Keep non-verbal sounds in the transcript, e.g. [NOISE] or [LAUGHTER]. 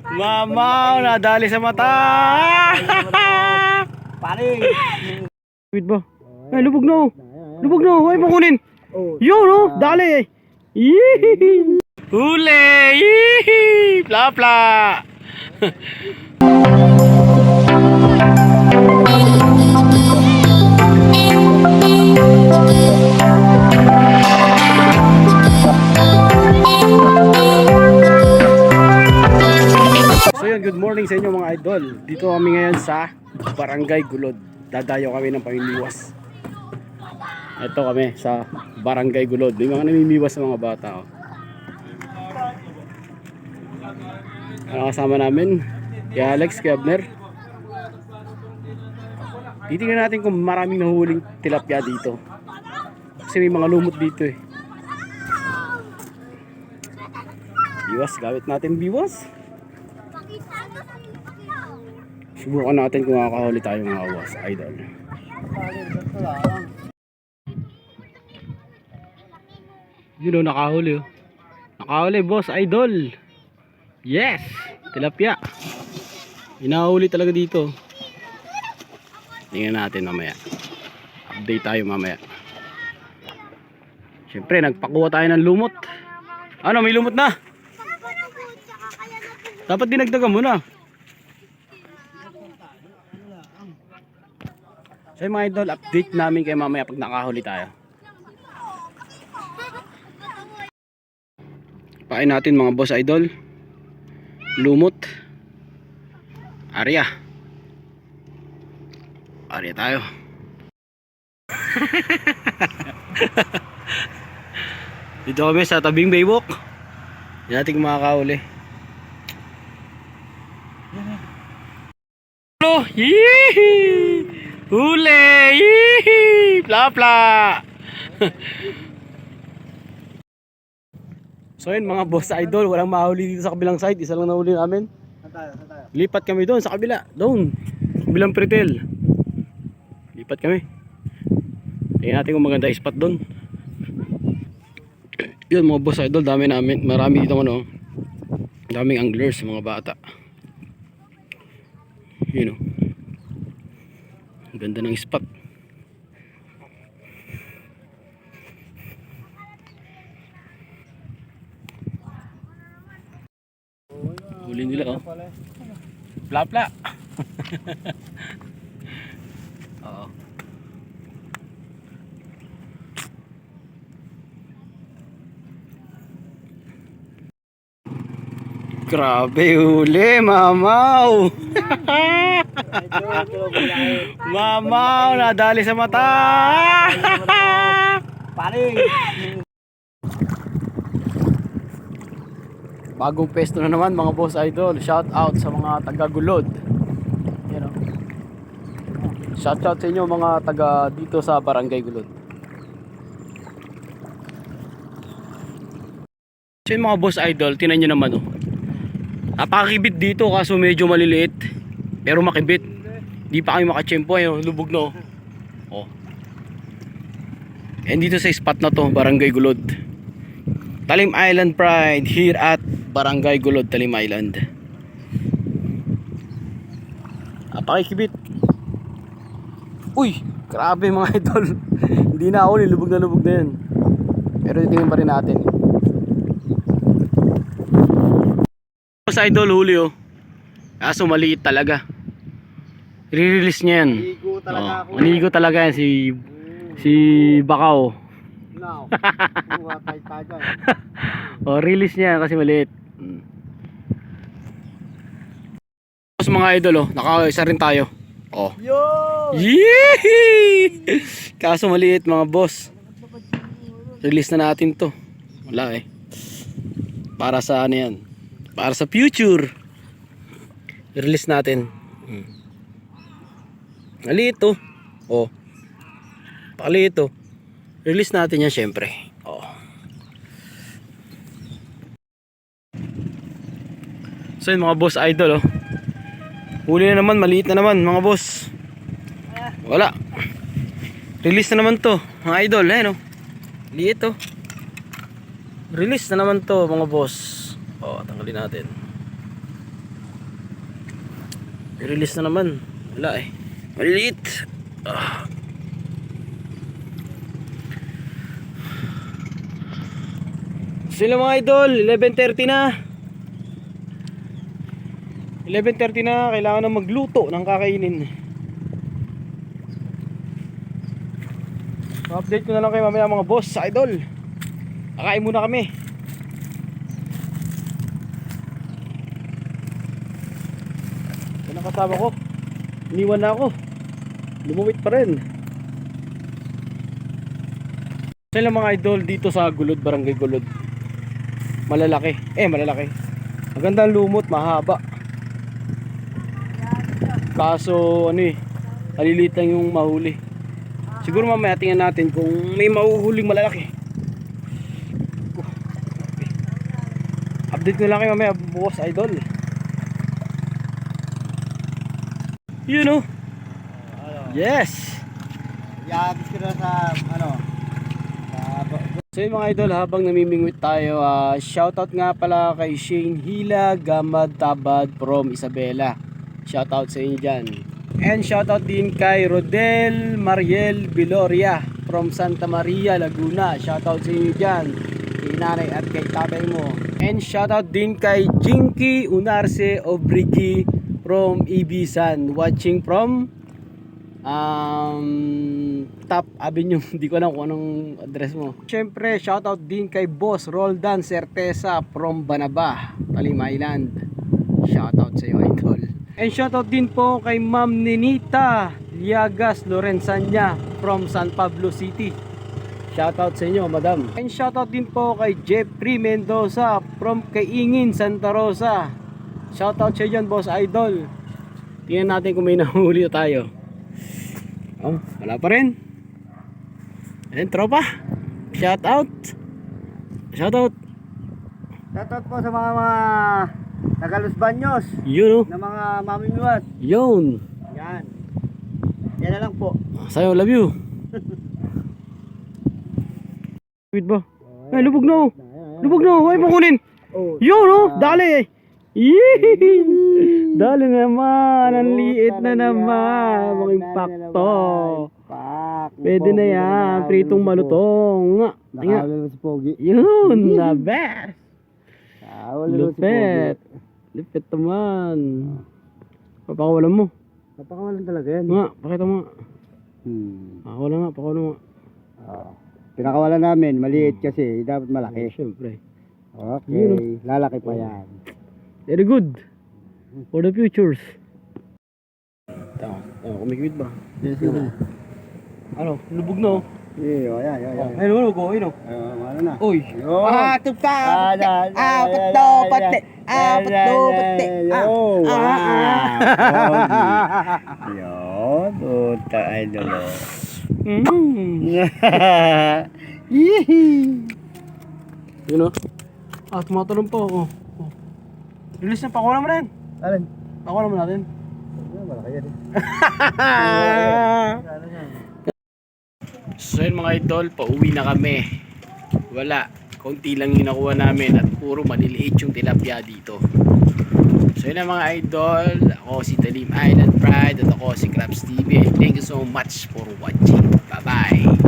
Mamaw, nadali sa mata. Pare. Wait ba? Ay, lubog na oh. Lubog na oh. Ay, makunin. Yun oh, dali. Yee! Huli! Yee! [LAUGHS] Barangay Gulod. Dadayo kami ng pamimiwas. Ito kami sa Barangay Gulod. May mga namimiwas sa mga bata. Oh. Ano kasama namin? Kaya Alex, kaya Abner. Titingnan natin kung maraming nahuhuling tilapia dito. Kasi may mga lumot dito eh. Biwas, gamit natin biwas. Subukan natin kung makakahuli tayo mga awas, idol. Yun o, nakahuli o. Nakahuli, boss, idol. Yes! Tilapia. Inahuli talaga dito. Tingnan natin mamaya. Update tayo mamaya. Siyempre, nagpakuha tayo ng lumot. Ano, may lumot na? Dapat dinagdagan mo na. So yung mga idol, update namin kayo mamaya pag nakahuli tayo. Pain natin mga boss idol. Lumot. Arya. Arya tayo. [LAUGHS] Dito kami sa tabing baywalk. Hindi natin makakahuli. Hello! Yee! Huli! Yee! Pla pla! so yun mga boss idol, walang mahuli dito sa kabilang side. Isa lang nahuli namin. Lipat kami doon sa kabila. Doon. Kabilang pretel. Lipat kami. Tingnan natin kung maganda spot doon. Yun mga boss idol, dami namin. Marami dito ano. Daming anglers, mga bata. Yun o. Ganda ng spot. Huli nila oh. Pla pla. [LAUGHS] Oo. Grabe huli, mamaw. [LAUGHS] mamaw, nadali sa mata. Pare. Bagong pesto na naman mga boss idol. Shout out sa mga taga-gulod. Yan o. Shout out sa inyo mga taga dito sa Barangay Gulod. So yun mga boss idol, tinan nyo naman oh. Napakakibit dito kaso medyo maliliit. Pero makibit. Di pa kami makachempo ayun, lubog na oh. Oh. And dito sa spot na to, Barangay Gulod. Talim Island Pride here at Barangay Gulod, Talim Island. Napakikibit. Uy, grabe mga [LAUGHS] idol. Hindi na ako, lubog na lubog na yan. Pero titingin pa rin natin. Sa idol huli oh. Kaso maliit talaga. I-release niya yan. Ligo talaga Oh, ako. manigo talaga yan si si Bakaw. Now. Buha tayo tayo. Oh, release niya kasi maliit. Mm. Tapos mga idol oh, naka-isa rin tayo. Oh. Yo! Yee! Kaso maliit mga boss. Release na natin to. Wala eh. Para sa ano yan? Para sa future. Release natin. Hmm. Maliit to. Oh. Pakaliit to. Release natin yan syempre. Oh. So yun mga boss idol oh. Huli na naman, maliit na naman mga boss. Wala. Release na naman to, mga idol, eh no. Liit to. Release na naman to, mga boss. Oh, tanggalin natin. I-release na naman. Wala eh. Maliliit. Ah. Sila mga idol, 11.30 na. 11.30 na, kailangan na magluto ng kakainin. update ko na lang kayo mamaya mga boss, idol. Kakain muna kami. Yan kasama ko. Iniwan na ako. Lumuwit pa rin. Sila mga idol dito sa Gulod, Barangay Gulod. Malalaki. Eh, malalaki. Maganda lumot, mahaba. Kaso, ano eh, maliliit lang yung mahuli. Siguro mamaya tingnan natin kung may mahuhuling malalaki. Update ko lang kayo mamaya, boss idol. You know? Yes! Iagis ko sa, ano, So yun mga idol, habang namimingwit tayo, ah, shoutout nga pala kay Shane Hila Gamad Tabad from Isabela. Shoutout sa inyo dyan. And shoutout din kay Rodel Mariel Viloria from Santa Maria, Laguna. Shoutout sa inyo dyan. Kay nanay at kay tatay mo. And shoutout din kay Jinky Unarse Obrigi from Ibisan. Watching from um, Top Avenue. [LAUGHS] Hindi ko alam kung anong address mo. Siyempre, shoutout din kay Boss Roldan Certeza from Banaba, Talim Island. Shoutout sa iyo, idol. And shoutout din po kay Ma'am Ninita Liagas Lorenzanya from San Pablo City. Shoutout sa inyo, madam. And shoutout din po kay Jeffrey Mendoza from Kaingin, Santa Rosa. Shoutout sa dyan, boss idol. Tingnan natin kung may [LAUGHS] nahuli tayo. Oh, wala pa rin. Ayan, tropa. Shout out. Shout out. Shoutout po sa mga mga Tagalos Banyos, Yun oh. na mga mamimiwas. Yun. Yan. Yan na lang po. Sa'yo, love you. [LAUGHS] Wait ba? Ay, lubog na oh. Lubog na oh. Ay, makunin. Oh, Yun oh. Dali. Yee! Dali naman. Ang liit na naman. Mga impacto. Pwede na yan. Pritong malutong. Nakawala si Pogi. Yun. The best. Lupet. Lupet naman. Papakawalan mo. Napakawalan talaga yan. Nga, pakita mo. Hmm. Pakawalan nga, pakawalan mo. nga. Oo. Pinakawalan namin, maliit kasi, dapat malaki. syempre. Okay, lalaki pa yan. Very good. For the futures. Tama. Oh, kumikimit ba? Yes, Ano, lubog na oh. Eh, oh, yan, yan, yan. Ay, lubog oh, ayun oh. Ano na? Uy. Ah, tupa. Ah, na, na, Apat na, to, na, pati. na, Apat na, to, na, pati. Ah, ah, ah. [LAUGHS] Yun, puta, idol. oh. Mm. Yee! Yun oh. Ah, tumatalon pa oh. Release na, pakawalan mo na yan. Alin? Pakawalan mo natin. Malaki yan eh. So yun mga idol, pauwi na kami. Wala, konti lang yung nakuha namin at puro maliliit yung tilapia dito. So yun mga idol, ako si Talim Island Pride at ako si Krabs TV. Thank you so much for watching. Bye bye.